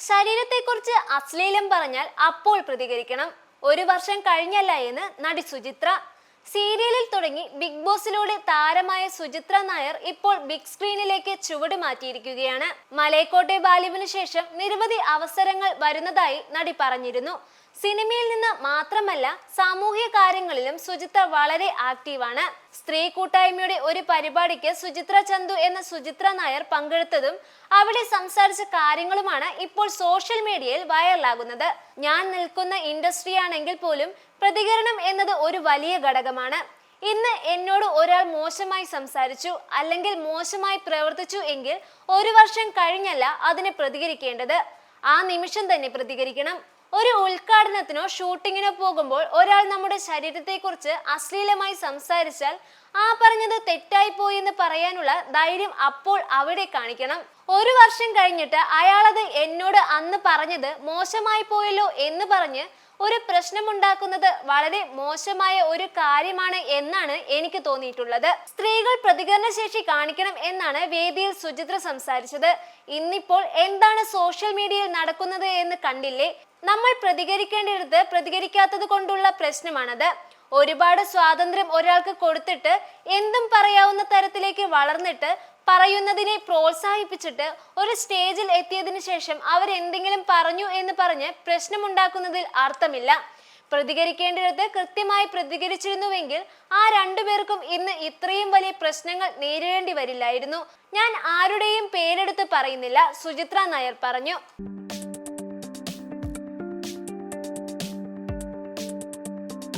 ശരീരത്തെക്കുറിച്ച് അശ്ലീലം പറഞ്ഞാൽ അപ്പോൾ പ്രതികരിക്കണം. ഒരു വർഷം കഴിഞ്ഞല്ല എന്ന് നടി സുചിത്ര. സീരിയലിൽ തുടങ്ങി ബിഗ് ബോസിലൂടെ താരമായ സുചിത്ര നായർ ഇപ്പോൾ ബിഗ് സ്ക്രീനിലേക്ക് ചുവട് മാറ്റിയിരിക്കുകയാണ്. മലയക്കോട്ടെ ബാലിവിന് ശേഷം നിരവധി അവസരങ്ങൾ വരുന്നതായി നടി പറഞ്ഞിരുന്നു. സിനിമയിൽ നിന്ന് മാത്രമല്ല സാമൂഹ്യ കാര്യങ്ങളിലും സുചിത്ര വളരെ ആക്റ്റീവാണ്. സ്ത്രീ കൂട്ടായ്മയുടെ ഒരു പരിപാടിക്ക് സുചിത്ര ചന്തു എന്ന സുചിത്ര നായർ പങ്കെടുത്തതും അവിടെ സംസാരിച്ച കാര്യങ്ങളുമാണ് ഇപ്പോൾ സോഷ്യൽ മീഡിയയിൽ വൈറലാകുന്നത്. ഞാൻ നിൽക്കുന്ന ഇൻഡസ്ട്രിയാണെങ്കിൽ പോലും പ്രതികരണം എന്നത് ഒരു വലിയ ഘടകമാണ്. ഇന്ന് എന്നോട് ഒരാൾ മോശമായി സംസാരിച്ചു അല്ലെങ്കിൽ മോശമായി പ്രവർത്തിച്ചു എങ്കിൽ ഒരു വർഷം കഴിഞ്ഞല്ല അതിനെ പ്രതികരിക്കേണ്ടത്. ആ നിമിഷം തന്നെ പ്രതികരിക്കണം. ഒരു ഉദ്ഘാടനത്തിനോ ഷൂട്ടിങ്ങിനോ പോകുമ്പോൾ ഒരാൾ നമ്മുടെ ശരീരത്തെക്കുറിച്ച് അശ്ലീലമായി സംസാരിച്ചാൽ ആ പറഞ്ഞത് തെറ്റായി പോയി എന്ന് പറയാനുള്ള ധൈര്യം അപ്പോൾ അവിടെ കാണിക്കണം. ഒരു വർഷം കഴിഞ്ഞിട്ട് അയാളത് എന്നോട് അന്ന് പറഞ്ഞത് മോശമായി പോയല്ലോ എന്ന് പറഞ്ഞ് ഒരു പ്രശ്നമുണ്ടാക്കുന്നത് വളരെ മോശമായ ഒരു കാര്യമാണ് എന്നാണ് എനിക്ക് തോന്നിയിട്ടുള്ളത്. സ്ത്രീകൾ പ്രതികരണശേഷി കാണിക്കണം എന്നാണ് വേദിയിൽ സുചിത്ര സംസാരിച്ചത്. ഇന്നിപ്പോൾ എന്താണ് സോഷ്യൽ മീഡിയയിൽ നടക്കുന്നത് എന്ന് കണ്ടില്ലേ? നമ്മൾ പ്രതികരിക്കേണ്ടിടത്ത് പ്രതികരിക്കാത്തത് കൊണ്ടുള്ള പ്രശ്നമാണത്. ഒരുപാട് സ്വാതന്ത്ര്യം ഒരാൾക്ക് കൊടുത്തിട്ട് എന്തും പറയാവുന്ന തരത്തിലേക്ക് വളർന്നിട്ട് പറയുന്നതിനെ പ്രോത്സാഹിപ്പിച്ചിട്ട് ഒരു സ്റ്റേജിൽ എത്തിയതിന് ശേഷം അവരെന്തെങ്കിലും പറഞ്ഞു എന്ന് പറഞ്ഞ് പ്രശ്നമുണ്ടാക്കുന്നതിൽ അർത്ഥമില്ല. പ്രതികരിക്കേണ്ടിടത്ത് കൃത്യമായി പ്രതികരിച്ചിരുന്നുവെങ്കിൽ ആ രണ്ടുപേർക്കും ഇന്ന് ഇത്രയും വലിയ പ്രശ്നങ്ങൾ നേരിടേണ്ടി വരില്ലായിരുന്നു. ഞാൻ ആരുടെയും പേരെടുത്ത് പറയുന്നില്ല സുചിത്ര നായർ പറഞ്ഞു.